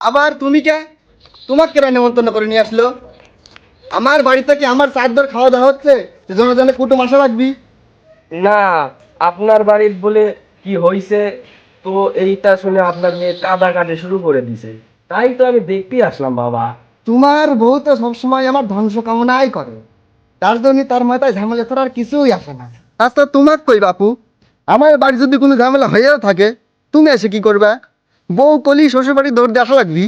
আবার তুমি কে? তোমাকে কেন নেমন্তন্ন করে নিয়ে আসলো? আমার বাড়িতে কি আমার চারদর খাওয়া দাওয়া হচ্ছে জনে জনে কুটুম আশা রাখবি না আপনার বাড়ির বলে কি হইছে তো এইটা শুনে আপনার মেয়ে কাদা কাটে শুরু করে দিছে। তাই তো আমি দেখতেই আসলাম বাবা। তোমার বউ তো সবসময় আমার ধ্বংস কামনাই করে। তার জন্য তার মাথায় ঝামেলা ছাড়া আর কিছুই আসে না। আচ্ছা তোমাক কই বাপু? আমার বাড়ি যদি কোনো ঝামেলা হয়েও থাকে তুমি এসে কি করবে? বউ কলি শ্বশুর বাড়ি দৌড় দিয়ে আসা লাগবি?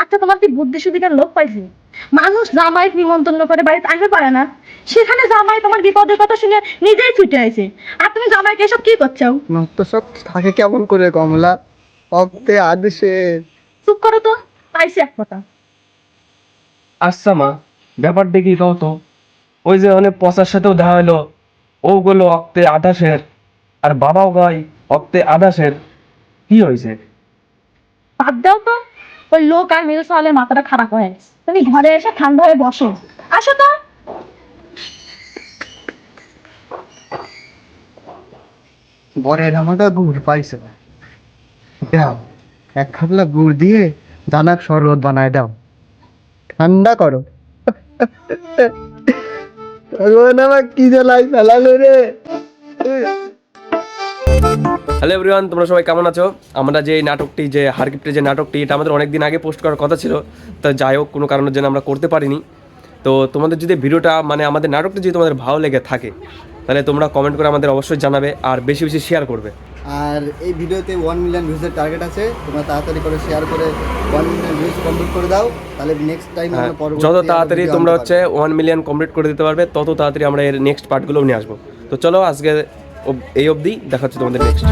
আচ্ছা তোমার কি বুদ্ধি সুবিধার লোক পাইছি? মানুষ জামাই নিমন্ত্রণ করে বাড়িতে আসতে পারে না। সেখানে জামাই তোমার বিপদের কথা শুনে নিজেই ছুটে আইছে। আর তুমি জামাইকে এসব কি করছ তো সব থাকে কেমন করে কমলা? অক্তে আদেশে। চুপ করো তো পাইছি এক কথা। আচ্ছা মা ব্যাপারটা কি কও তো। ওই যে অনেক পচার সাথেও দেখা হলো ওগুলো অক্তে আঠাশের আর বাবাও গাই অক্তে আঠাশের কি হয়েছে বাদ দাও তো। ওই লোক আর মেয়ে সালের মাথাটা খারাপ হয়ে তুমি ঘরে এসে ঠান্ডা হয়ে বসো। আসো তো। বরের আমাটা গুড় পাইছে। দাও এক খাবলা গুড় দিয়ে দানাক শরবত বানায় দাও। ঠান্ডা করো। আমার কি জ্বালাই ফেলালো রে? হ্যালো এভরিওয়ান তোমরা সবাই কেমন আছো? আমরা যে নাটকটি যে হারকিপ্টের যে নাটকটি এটা আমাদের অনেক দিন আগে পোস্ট করার কথা ছিল তা যাই হোক কোনো কারণের জন্য আমরা করতে পারিনি। তো তোমাদের যদি ভিডিওটা মানে আমাদের নাটকটা যদি তোমাদের ভালো লেগে থাকে তাহলে তোমরা কমেন্ট করে আমাদের অবশ্যই জানাবে আর বেশি বেশি শেয়ার করবে। আর এই ভিডিওতে ওয়ান মিলিয়ন ভিউজের টার্গেট আছে তোমরা তাড়াতাড়ি করে শেয়ার করে ওয়ান মিলিয়ন ভিউজ কমপ্লিট করে দাও তাহলে নেক্সট টাইম হ্যাঁ, আমরা যত তাড়াতাড়ি তোমরা হচ্ছে ওয়ান মিলিয়ন কমপ্লিট করে দিতে পারবে তত তাড়াতাড়ি আমরা এর নেক্সট পার্টগুলো নিয়ে আসব। তো চলো আজকে এই অবধি দেখা হচ্ছে তোমাদের নেক্সট